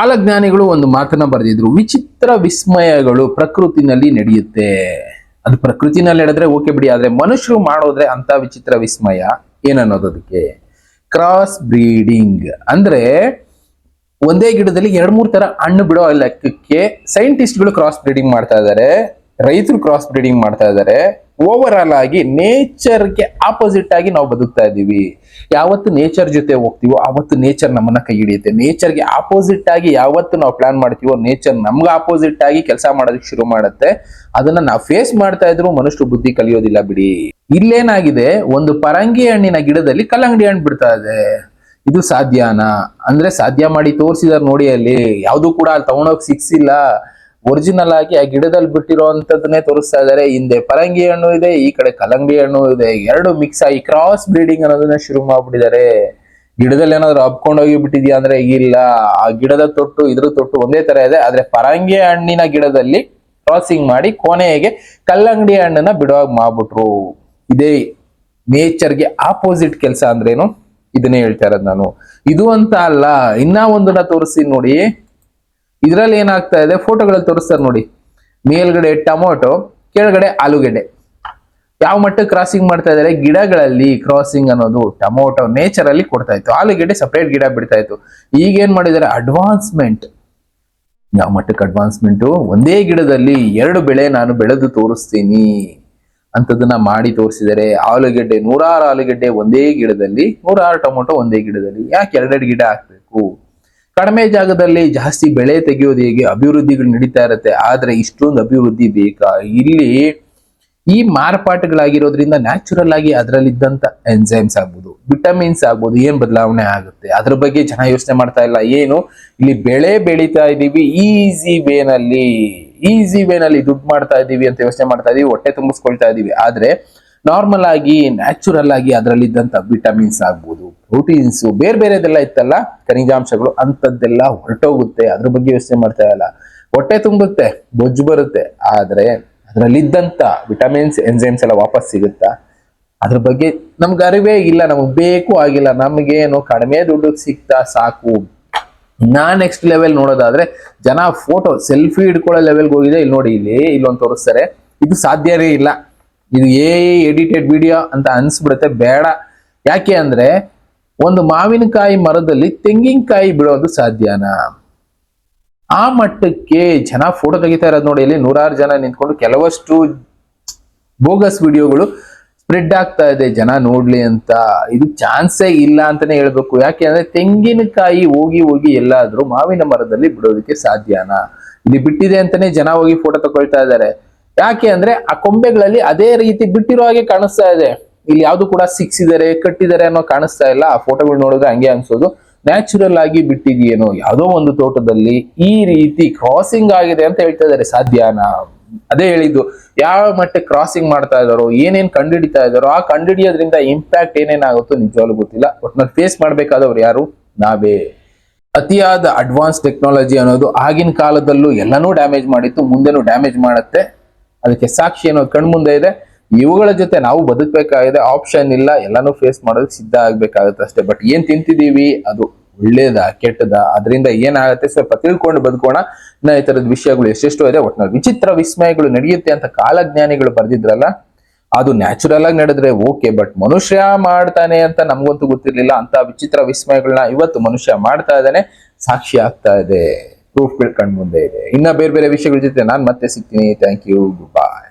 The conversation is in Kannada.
ಕಾಲಜ್ಞಾನಿಗಳು ಒಂದು ಮಾತನ್ನ ಬರೆದಿದ್ರು, ವಿಚಿತ್ರ ವಿಸ್ಮಯಗಳು ಪ್ರಕೃತಿನಲ್ಲಿ ನಡೆಯುತ್ತೆ. ಅದು ಪ್ರಕೃತಿನಲ್ಲಿ ನಡೆದ್ರೆ ಓಕೆ ಬಿಡಿ, ಆದ್ರೆ ಮನುಷ್ಯರು ಮಾಡೋದ್ರೆ ಅಂತ ವಿಚಿತ್ರ ವಿಸ್ಮಯ, ಏನನ್ನೋದಕ್ಕೆ? ಕ್ರಾಸ್ ಬ್ರೀಡಿಂಗ್ ಅಂದ್ರೆ ಒಂದೇ ಗಿಡದಲ್ಲಿ ಎರಡ್ ಮೂರ್ ತರ ಹಣ್ಣು ಬಿಡೋ ಲೆಕ್ಕಕ್ಕೆ ಸೈಂಟಿಸ್ಟ್ಗಳು ಕ್ರಾಸ್ ಬ್ರೀಡಿಂಗ್ ಮಾಡ್ತಾ ಇದ್ದಾರೆ ರೈತರು ಕ್ರಾಸ್ ಬ್ರೀಡಿಂಗ್ ಮಾಡ್ತಾ ಇದ್ದಾರೆ ಓವರ್ ಆಲ್ ಆಗಿ ನೇಚರ್ಗೆ ಆಪೋಸಿಟ್ ಆಗಿ ನಾವು ಬದುಕ್ತಾ ಇದ್ದೀವಿ. ಯಾವತ್ತು ನೇಚರ್ ಜೊತೆ ಹೋಗ್ತೀವೋ ಆವತ್ತು ನೇಚರ್ ನಮ್ಮನ್ನ ಕೈ ಹಿಡಿಯುತ್ತೆ. ನೇಚರ್ಗೆ ಆಪೋಸಿಟ್ ಆಗಿ ಯಾವತ್ತು ನಾವು ಪ್ಲಾನ್ ಮಾಡ್ತೀವೋ ನೇಚರ್ ನಮ್ಗೆ ಆಪೋಸಿಟ್ ಆಗಿ ಕೆಲಸ ಮಾಡೋದಕ್ಕೆ ಶುರು ಮಾಡುತ್ತೆ. ಅದನ್ನ ನಾವು ಫೇಸ್ ಮಾಡ್ತಾ ಇದ್ರು ಮನುಷ್ಯರು ಬುದ್ಧಿ ಕಲಿಯೋದಿಲ್ಲ ಬಿಡಿ. ಇಲ್ಲೇನಾಗಿದೆ? ಒಂದು ಪರಂಗಿ ಹಣ್ಣಿನ ಗಿಡದಲ್ಲಿ ಕಲ್ಲಂಗಡಿ ಹಣ್ಣು ಬಿಡ್ತಾ ಇದೆ. ಇದು ಸಾಧ್ಯನಾ? ಅಂದ್ರೆ ಸಾಧ್ಯ ಮಾಡಿ ತೋರಿಸಿದಾರೆ ನೋಡಿ ಅಲ್ಲಿ. ಯಾವ್ದು ಕೂಡ ಅಲ್ಲಿ ತಗೊಂಡೋಗಿ ಸಿಕ್ಸಿಲ್ಲ ಒರಿಜಿನಲ್ ಆಗಿ ಆ ಗಿಡದಲ್ಲಿ ಬಿಟ್ಟಿರೋಂಥದ್ದನ್ನೇ ತೋರಿಸ್ತಾ ಇದಾರೆ ಹಿಂದೆ ಪರಂಗಿ ಹಣ್ಣು ಇದೆ, ಈ ಕಡೆ ಕಲ್ಲಂಗಡಿ ಹಣ್ಣು ಇದೆ. ಎರಡು ಮಿಕ್ಸ್ ಆಗಿ ಕ್ರಾಸ್ ಬ್ರೀಡಿಂಗ್ ಅನ್ನೋದನ್ನ ಶುರು ಮಾಡ್ಬಿಟ್ಟಿದ್ದಾರೆ. ಗಿಡದಲ್ಲಿ ಏನಾದ್ರು ಹಬ್ಕೊಂಡೋಗಿ ಬಿಟ್ಟಿದ್ಯಾ ಅಂದ್ರೆ ಇಲ್ಲ. ಆ ಗಿಡದ ತೊಟ್ಟು, ಇದ್ರ ತೊಟ್ಟು ಒಂದೇ ತರ ಇದೆ. ಆದ್ರೆ ಪರಂಗಿ ಹಣ್ಣಿನ ಗಿಡದಲ್ಲಿ ಕ್ರಾಸಿಂಗ್ ಮಾಡಿ ಕೊನೆಗೆ ಕಲ್ಲಂಗಡಿ ಹಣ್ಣನ್ನ ಬಿಡುವಾಗ ಮಾಡ್ಬಿಟ್ರು. ಇದೇ ನೇಚರ್ಗೆ ಆಪೋಸಿಟ್ ಕೆಲಸ ಅಂದ್ರೇನು? ಇದನ್ನೇ ಹೇಳ್ತಾ ಇರೋದು ನಾನು. ಇದು ಅಂತ ಅಲ್ಲ, ಇನ್ನ ಒಂದನ್ನ ತೋರಿಸಿ ನೋಡಿ. ಇದ್ರಲ್ಲಿ ಏನಾಗ್ತಾ ಇದೆ? ಫೋಟೋಗಳಲ್ಲಿ ತೋರಿಸ್ತಾರೆ ನೋಡಿ. ಮೇಲ್ಗಡೆ ಟೊಮೊಟೊ, ಕೆಳಗಡೆ ಆಲೂಗೆಡ್ಡೆ. ಯಾವ ಮಟ್ಟಕ್ಕೆ ಕ್ರಾಸಿಂಗ್ ಮಾಡ್ತಾ ಇದ್ದಾರೆ? ಗಿಡಗಳಲ್ಲಿ ಕ್ರಾಸಿಂಗ್ ಅನ್ನೋದು ಟೊಮೊಟೊ ನೇಚರ್ ಅಲ್ಲಿ ಕೊಡ್ತಾ ಇತ್ತು. ಆಲೂಗೆಡ್ಡೆ ಸಪರೇಟ್ ಗಿಡ ಬಿಡ್ತಾ ಇತ್ತು. ಈಗ ಏನ್ ಮಾಡಿದ್ದಾರೆ? ಅಡ್ವಾನ್ಸ್ಮೆಂಟ್ ಯಾವ ಮಟ್ಟಕ್ಕೆ ಅಡ್ವಾನ್ಸ್ಮೆಂಟು ಒಂದೇ ಗಿಡದಲ್ಲಿ ಎರಡು ಬೆಳೆ ನಾನು ಬೆಳೆದು ತೋರಿಸ್ತೀನಿ ಅಂತದನ್ನ ಮಾಡಿ ತೋರಿಸಿದರೆ ಆಲೂಗೆಡ್ಡೆ, ನೂರಾರು ಆಲೂಗೆಡ್ಡೆ ಒಂದೇ ಗಿಡದಲ್ಲಿ, ನೂರಾರು ಟೊಮೊಟೊ ಒಂದೇ ಗಿಡದಲ್ಲಿ. ಯಾಕೆ ಎರಡೆರಡು ಗಿಡ ಹಾಕ್ಬೇಕು? ಕಡಿಮೆ ಜಾಗದಲ್ಲಿ ಜಾಸ್ತಿ ಬೆಳೆ ತೆಗೆಯೋದು ಹೇಗೆ ಅಭಿವೃದ್ಧಿಗಳು ನಡೀತಾ ಇರುತ್ತೆ, ಆದ್ರೆ ಇಷ್ಟೊಂದು ಅಭಿವೃದ್ಧಿ ಬೇಕಾ? ಇಲ್ಲಿ ಈ ಮಾರ್ಪಾಟುಗಳಾಗಿರೋದ್ರಿಂದ ನ್ಯಾಚುರಲ್ ಆಗಿ ಅದರಲ್ಲಿದ್ದಂತ ಎನ್ಸೈಮ್ಸ್ ಆಗ್ಬೋದು ವಿಟಮಿನ್ಸ್ ಆಗ್ಬೋದು, ಏನ್ ಬದಲಾವಣೆ ಆಗುತ್ತೆ? ಅದ್ರ ಬಗ್ಗೆ ಜನ ಯೋಚನೆ ಮಾಡ್ತಾ ಇಲ್ಲ. ಏನು? ಇಲ್ಲಿ ಬೆಳೆ ಬೆಳೀತಾ ಇದೀವಿ ಈಸಿ ವೇನಲ್ಲಿ ಈಸಿ ವೇನಲ್ಲಿ ದುಡ್ಡು ಮಾಡ್ತಾ ಇದೀವಿ ಅಂತ ಯೋಚನೆ ಮಾಡ್ತಾ ಇದೀವಿ ಹೊಟ್ಟೆ ತುಂಬಿಸ್ಕೊಳ್ತಾ ಇದೀವಿ ಆದ್ರೆ ನಾರ್ಮಲ್ ಆಗಿ ನ್ಯಾಚುರಲ್ ಆಗಿ ಅದರಲ್ಲಿದ್ದಂತ ವಿಟಮಿನ್ಸ್ ಆಗ್ಬೋದು ಪ್ರೋಟೀನ್ಸ್ ಬೇರೆ ಬೇರೆದೆಲ್ಲ ಇತ್ತಲ್ಲ, ಖನಿಜಾಂಶಗಳು ಅಂತದ್ದೆಲ್ಲ ಹೊರಟೋಗುತ್ತೆ. ಅದ್ರ ಬಗ್ಗೆ ಯೋಚನೆ ಮಾಡ್ತಾ ಇಲ್ಲ ಹೊಟ್ಟೆ ತುಂಬುತ್ತೆ, ಬೊಜ್ಜು ಬರುತ್ತೆ. ಆದ್ರೆ ಅದರಲ್ಲಿದ್ದಂತ ವಿಟಮಿನ್ಸ್ ಎನ್ಸೈಮ್ಸ್ ಎಲ್ಲ ವಾಪಸ್ ಸಿಗುತ್ತಾ? ಅದ್ರ ಬಗ್ಗೆ ನಮ್ಗೆ ಅರಿವೇ ಇಲ್ಲ, ನಮಗ್ ಬೇಕು ಆಗಿಲ್ಲ. ನಮಗೇನು ಕಡಿಮೆ ದುಡ್ಡು ಸಿಗ್ತಾ ಸಾಕು. ನಾ ನೆಕ್ಸ್ಟ್ ಲೆವೆಲ್ ನೋಡೋದಾದ್ರೆ, ಜನ ಫೋಟೋ ಸೆಲ್ಫಿ ಹಿಡ್ಕೊಳ್ಳೋ ಲೆವೆಲ್ಗೆ ಹೋಗಿದೆ. ಇಲ್ಲಿ ನೋಡಿ, ಇಲ್ಲಿ ಇಲ್ಲೊಂದು ತೋರಿಸ್ತಾರೆ. ಇದು ಸಾಧ್ಯವೇ ಇಲ್ಲ. ಇದು ಏ ಎಡಿಟೆಡ್ ವಿಡಿಯೋ ಅಂತ ಅನ್ಸ್ಬಿಡುತ್ತೆ, ಬೇಡ. ಯಾಕೆ ಅಂದ್ರೆ, ಒಂದು ಮಾವಿನಕಾಯಿ ಮರದಲ್ಲಿ ತೆಂಗಿನಕಾಯಿ ಬಿಡೋದು ಸಾಧ್ಯನಾ? ಆ ಮಟ್ಟಕ್ಕೆ ಜನ ಫೋಟೋ ತೆಗಿತಾ ಇರೋದು ನೋಡಿ, ಇಲ್ಲಿ ನೂರಾರು ಜನ ನಿಂತ್ಕೊಂಡು ಕೆಲವಷ್ಟು ಬೋಗಸ್ ವಿಡಿಯೋಗಳು ಸ್ಪ್ರೆಡ್ ಆಗ್ತಾ ಇದೆ, ಜನ ನೋಡ್ಲಿ ಅಂತ. ಇದು ಚಾನ್ಸೇ ಇಲ್ಲ ಅಂತಾನೆ ಹೇಳ್ಬೇಕು. ಯಾಕೆ ಅಂದ್ರೆ, ತೆಂಗಿನಕಾಯಿ ಹೋಗಿ ಹೋಗಿ ಎಲ್ಲಾದ್ರೂ ಮಾವಿನ ಮರದಲ್ಲಿ ಬಿಡೋದಕ್ಕೆ ಸಾಧ್ಯನಾ? ಇಲ್ಲಿ ಬಿಟ್ಟಿದೆ ಅಂತಾನೆ ಜನ ಹೋಗಿ ಫೋಟೋ ತಗೊಳ್ತಾ ಇದ್ದಾರೆ. ಯಾಕೆ ಅಂದ್ರೆ ಆ ಕೊಂಬೆಗಳಲ್ಲಿ ಅದೇ ರೀತಿ ಬಿಟ್ಟಿರೋ ಹಾಗೆ ಕಾಣಿಸ್ತಾ ಇದೆ. ಇಲ್ಲಿ ಯಾವ್ದು ಕೂಡ ಸಿಕ್ಸಿದ್ದಾರೆ ಕಟ್ಟಿದ್ದಾರೆ ಅನ್ನೋ ಕಾಣಿಸ್ತಾ ಇಲ್ಲ. ಆ ಫೋಟೋಗಳು ನೋಡಿದ್ರೆ ಹಂಗೆ ಅನ್ಸೋದು. ನ್ಯಾಚುರಲ್ ಆಗಿ ಬಿಟ್ಟಿದೆಯೇನೋ ಯಾವುದೋ ಒಂದು ತೋಟದಲ್ಲಿ ಈ ರೀತಿ ಕ್ರಾಸಿಂಗ್ ಆಗಿದೆ ಅಂತ ಹೇಳ್ತಾ ಇದ್ದಾರೆ. ಸಾಧ್ಯನಾ? ಅದೇ ಹೇಳಿದ್ದು. ಯಾವ ಮಟ್ಟಕ್ಕೆ ಕ್ರಾಸಿಂಗ್ ಮಾಡ್ತಾ ಇದಾರೋ ಏನೇನ್ ಕಂಡುಹಿಡಿತಾ ಇದಾರೋ ಆ ಕಂಡುಹಿಡಿಯೋದ್ರಿಂದ ಇಂಪ್ಯಾಕ್ಟ್ ಏನೇನಾಗುತ್ತೋ ನಿಜವಾಗ್ಲೂ ಗೊತ್ತಿಲ್ಲ. ಒಟ್ನಲ್ಲಿ ಫೇಸ್ ಮಾಡ್ಬೇಕಾದವ್ರು ಯಾರು? ನಾವೇ. ಅತಿಯಾದ ಅಡ್ವಾನ್ಸ್ ಟೆಕ್ನಾಲಜಿ ಅನ್ನೋದು ಆಗಿನ ಕಾಲದಲ್ಲೂ ಎಲ್ಲನೂ ಡ್ಯಾಮೇಜ್ ಮಾಡಿತ್ತು, ಮುಂದೆನೂ ಡ್ಯಾಮೇಜ್ ಮಾಡುತ್ತೆ. ಅದಕ್ಕೆ ಸಾಕ್ಷಿ ಅನ್ನೋದು ಕಣ್ಮುಂದೆ ಇದೆ. ಇವುಗಳ ಜೊತೆ ನಾವು ಬದುಕಬೇಕಾಗಿದೆ. ಆಪ್ಷನ್ ಇಲ್ಲ. ಎಲ್ಲಾನು ಫೇಸ್ ಮಾಡೋದಕ್ಕೆ ಸಿದ್ಧ ಆಗ್ಬೇಕಾಗುತ್ತೆ ಅಷ್ಟೇ. ಬಟ್ ಏನ್ ತಿಂತಿದೀವಿ ಅದು ಒಳ್ಳೇದ? ಕೆಟ್ಟದ? ಅದರಿಂದ ಏನಾಗುತ್ತೆ? ಸ್ವಲ್ಪ ತಿಳ್ಕೊಂಡು ಬದುಕೋಣ. ಇನ್ನ ಈ ತರದ ವಿಷಯಗಳು ಎಷ್ಟೆಷ್ಟೋ ಇದೆ. ಒಟ್ನಲ್ಲಿ ವಿಚಿತ್ರ ವಿಸ್ಮಯಗಳು ನಡೆಯುತ್ತೆ ಅಂತ ಕಾಲಜ್ಞಾನಿಗಳು ಬರ್ದಿದ್ರಲ್ಲ, ಅದು ನ್ಯಾಚುರಲ್ ಆಗಿ ನಡೆದ್ರೆ ಓಕೆ ಬಟ್ ಮನುಷ್ಯ ಮಾಡ್ತಾನೆ ಅಂತ ನಮ್ಗಂತೂ ಗೊತ್ತಿರ್ಲಿಲ್ಲ. ಅಂತ ವಿಚಿತ್ರ ವಿಸ್ಮಯಗಳನ್ನ ಇವತ್ತು ಮನುಷ್ಯ ಮಾಡ್ತಾ ಇದ್ದಾನೆ. ಸಾಕ್ಷಿ ಆಗ್ತಾ ಇದೆ. ಪ್ರೂಫ್ಗಳು ಕಣ್ಮುಂದೆ ಇದೆ. ಇನ್ನ ಬೇರೆ ಬೇರೆ ವಿಷಯಗಳ ಜೊತೆ ನಾನು ಮತ್ತೆ ಸಿಗ್ತೀನಿ. Thank you bye